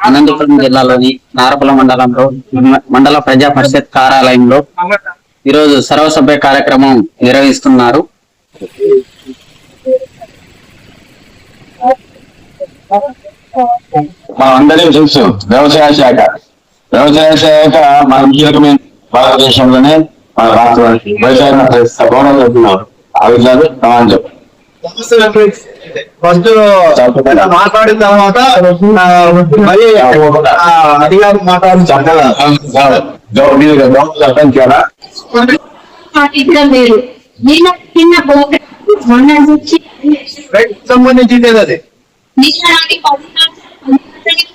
అనంతపురం జిల్లాలోని నారపుల మండలంలో మండల ప్రజా పరిషత్ కార్యాలయంలో ఈరోజు సర్వసభ్య కార్యక్రమం నిర్వహిస్తున్నారు. మనం అందరికీ తెలుసు వ్యవసాయ శాఖ. వ్యవసాయ శాఖ మన కీలకమైన భారతదేశంలోనే మన రాష్ట్రానికి వ్యవసాయ ఆ విషయాలు సమాజం ఫస్ట్ మాట్లాడిన తర్వాత ఆ, మరి ఆ, అధికారి మాట్లాడిన చక్కగా చెప్పండి కదా ఇక్కడ మీరు నిన్న చిన్న ప్రోగ్రామ్ మొన్న నుంచి సంబంధించి అది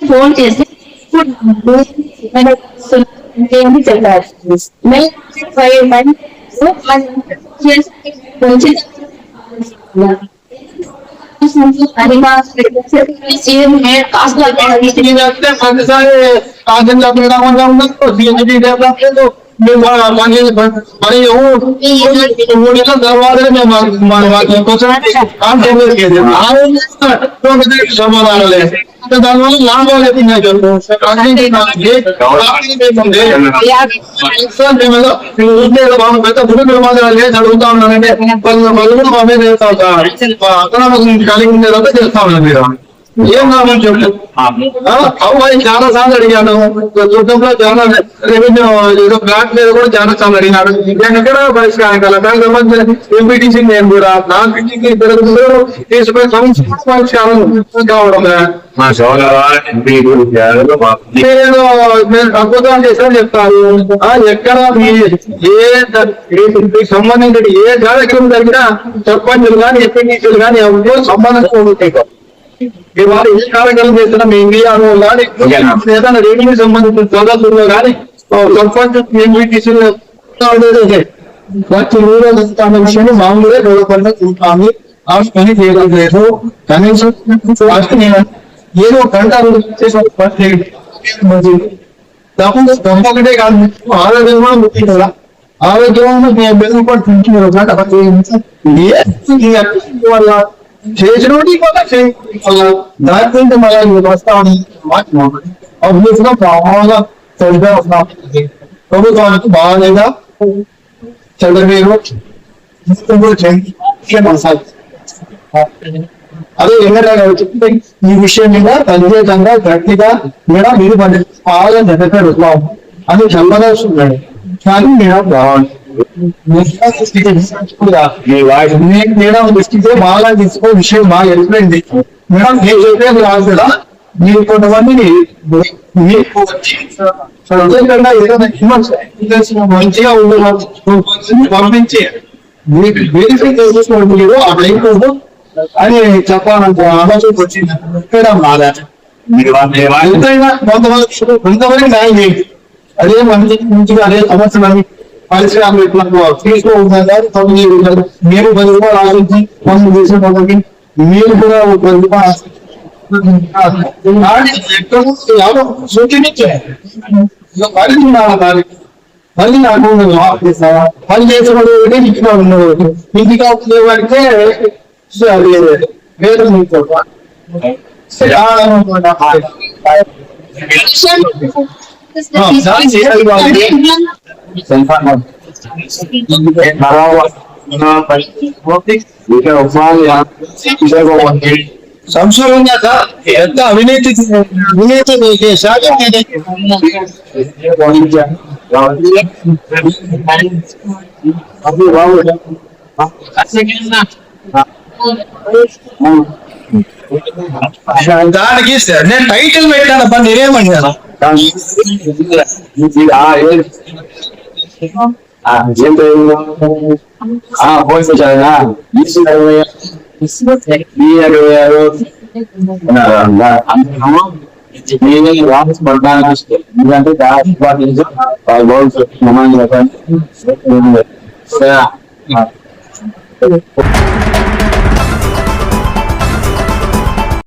ఫోన్ చేసి చెప్పారు. మేము ఫైవ్ మంత్స్ सेम है। है का पाकिस्तान है सारे कागज़ का पेड़ा बन जाऊँगा तो सीएनजी डेवलप है तो ఊరిలో తర్వాత మేము మన వాటి కోసం కాంట్రాక్ట్ చేసేది. ఆ ఊరిలో ప్రగతికి సమాధానం లేదు అంటే దానివల్ల లాభాలు ఎక్కువ చెప్పు కాంట్రాక్ట్ కాదు. కాంట్రాక్ట్ ఏముంది? సార్ మేము ఏదో ఈ ఊరిలో బాగా పెద్ద భూమిలో మాత్రం లేచి అడుగుతా ఉన్నానంటే వాళ్ళు వాళ్ళు కూడా మా మీద వేస్తా ఉంటారు అతను కలిగి ఉండే తర్వాత చేస్తా ఉన్నారు మీరు ఏం కావాలని చెప్పు. అవ్వాలి చాలా సార్లు అడిగాను. చూడంలో చాలా రెవెన్యూ ఏదో ఫ్లాట్ మీద కూడా చాలా సార్లు అడిగినాడు నేను ఎక్కడ పరిష్కారం కల దానికి సంబంధించిన ఎంపీటీసీ నేను కూడా. నా తీసుకుని సమస్య పరిష్కారం కావడం నేను అద్భుతం చేశాను చెప్తాను ఎక్కడ మీ ఏ సంబంధించిన ఏ కార్యక్రమం జరిగినా సర్పంచులు కానీ ఎంపీటీసీలు కానీ ఎవరు సంబంధం ఉంటాయి ఇవాళ ఏ కార్యక్రమం చేసినా మీ ఇండియాలో కానీ ఏదైనా రేడియోకి సంబంధించిన సోదరులు కానీ సర్పంచ్ ఎంపీటీసీలు వచ్చి ఊరో అనే విషయాన్ని మామూలుగా గౌరవపరంగా చూస్తాము ఆ పని చేయడం లేదు కనీసం ఫస్ట్ నేను ఏదో ఒక గంట చేసి ఒక పని చేయండి. మంచిది. తప్పకుండా దమ్మ ఒకటే కాదు ఆరోగ్యం కూడా ముఖ్యం కదా ఆరోగ్యం మెరుగుపడి తింటున్నారు గంట పని చేయండి. చేసినోటి కూడా చేయకపోవడం దాని గురించి మళ్ళీ మీరు వస్తామని మాట్లాడుతుంది గా బాగా సరిగ్గా వస్తాం ప్రభుత్వానికి బాగాలేదా? చంద్రబాబు అదే చెప్తే ఈ విషయం మీద ప్రత్యేకంగా గట్టిగా మేడం మీరు పని బాగా నిలబెడతాం అని చెప్పదలుచుకున్నాడు కానీ మేడం బాగుంది. మేడం దృష్టితో బాగా తీసుకో విషయం బాగా ఎక్స్ప్లెయిన్ మేడం నేను చెప్పేది రాదు కదా మీరు కొంతమందిని మీకు వచ్చి ఏదైనా మంచిగా ఉండాలని పంపించి మీకు బెనిఫిట్ చేసుకోవడం మీరు ఆ టైంలో అని చెప్పాలంటే ఆలోచన వచ్చింది ఇక్కడ మాదా ఎంతైనా కొంతమంది కొంతమంది న్యాయం చేయండి అదే మంచి మంచిగా అదే సంవత్సరాన్ని పరిశ్రమ ఇట్లా తీసుకోవాలి కానీ తొమ్మిది రూపాయలు మీరు పది రూపాయలు ఆలోచించి పనులు చేసే వాళ్ళకి మీరు కూడా ఒక పది రూపాయలు ఆశించి కానీ ఎక్కడ ఎవరో సూచించారు ఇక పని ఉండాలి దానికి మళ్ళీ నాకు పని చేసేవాడు ఒకటి ఇంటిగా ఉన్నవాడు ఇంటిగా ఉండేవాడికే అది వేరే మీకు సంశయంగా ఎంత అవినీతి అవినీతి శాఖ దానికి నేను title పెట్టాను అబ్బా నేనేమన్నాను ఫోన్ చేశారా ఈ అరవై ఆరు నేనే వాపస్ పడడానికి ఇష్టం ఎందుకంటే వాళ్ళు బౌల్స్ మమ్మల్ని చెప్పండి